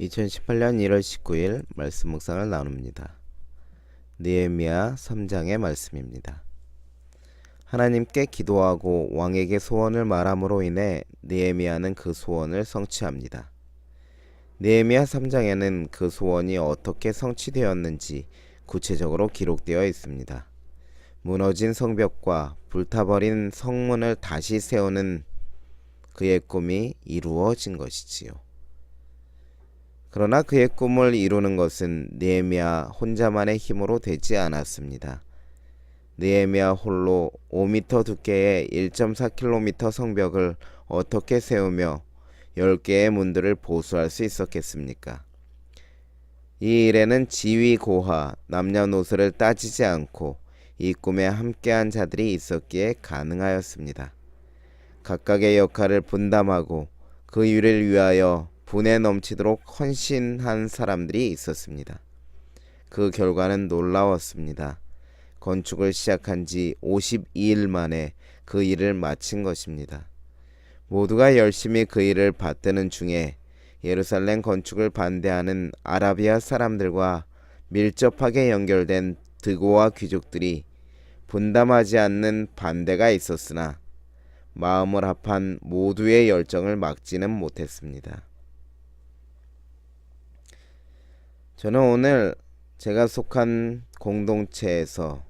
2018년 1월 19일 말씀 묵상을 나눕니다. 느헤미야 3장의 말씀입니다. 하나님께 기도하고 왕에게 소원을 말함으로 인해 느헤미야는 그 소원을 성취합니다. 느헤미야 3장에는 그 소원이 어떻게 성취되었는지 구체적으로 기록되어 있습니다. 무너진 성벽과 불타버린 성문을 다시 세우는 그의 꿈이 이루어진 것이지요. 그러나 그의 꿈을 이루는 것은 느헤미야 혼자만의 힘으로 되지 않았습니다. 느헤미야 홀로 5m 두께의 1.4km 성벽을 어떻게 세우며 10개의 문들을 보수할 수 있었겠습니까? 이 일에는 지위 고하, 남녀노소를 따지지 않고 이 꿈에 함께한 자들이 있었기에 가능하였습니다. 각각의 역할을 분담하고 그 일을 위하여 분에 넘치도록 헌신한 사람들이 있었습니다. 그 결과는 놀라웠습니다. 건축을 시작한 지 52일 만에 그 일을 마친 것입니다. 모두가 열심히 그 일을 받드는 중에 예루살렘 건축을 반대하는 아라비아 사람들과 밀접하게 연결된 드고와 귀족들이 분담하지 않는 반대가 있었으나 마음을 합한 모두의 열정을 막지는 못했습니다. 저는 오늘 제가 속한 공동체에서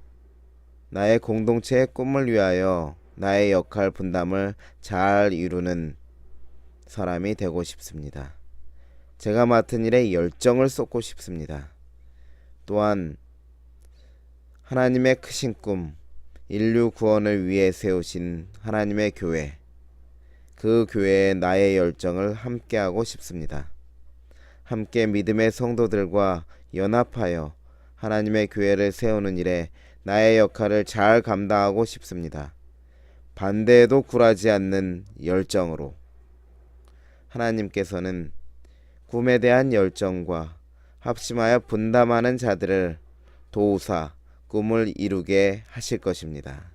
나의 공동체의 꿈을 위하여 나의 역할 분담을 잘 이루는 사람이 되고 싶습니다. 제가 맡은 일에 열정을 쏟고 싶습니다. 또한 하나님의 크신 꿈, 인류 구원을 위해 세우신 하나님의 교회, 그 교회에 나의 열정을 함께하고 싶습니다. 함께 믿음의 성도들과 연합하여 하나님의 교회를 세우는 일에 나의 역할을 잘 감당하고 싶습니다. 반대에도 굴하지 않는 열정으로 하나님께서는 꿈에 대한 열정과 합심하여 분담하는 자들을 도우사 꿈을 이루게 하실 것입니다.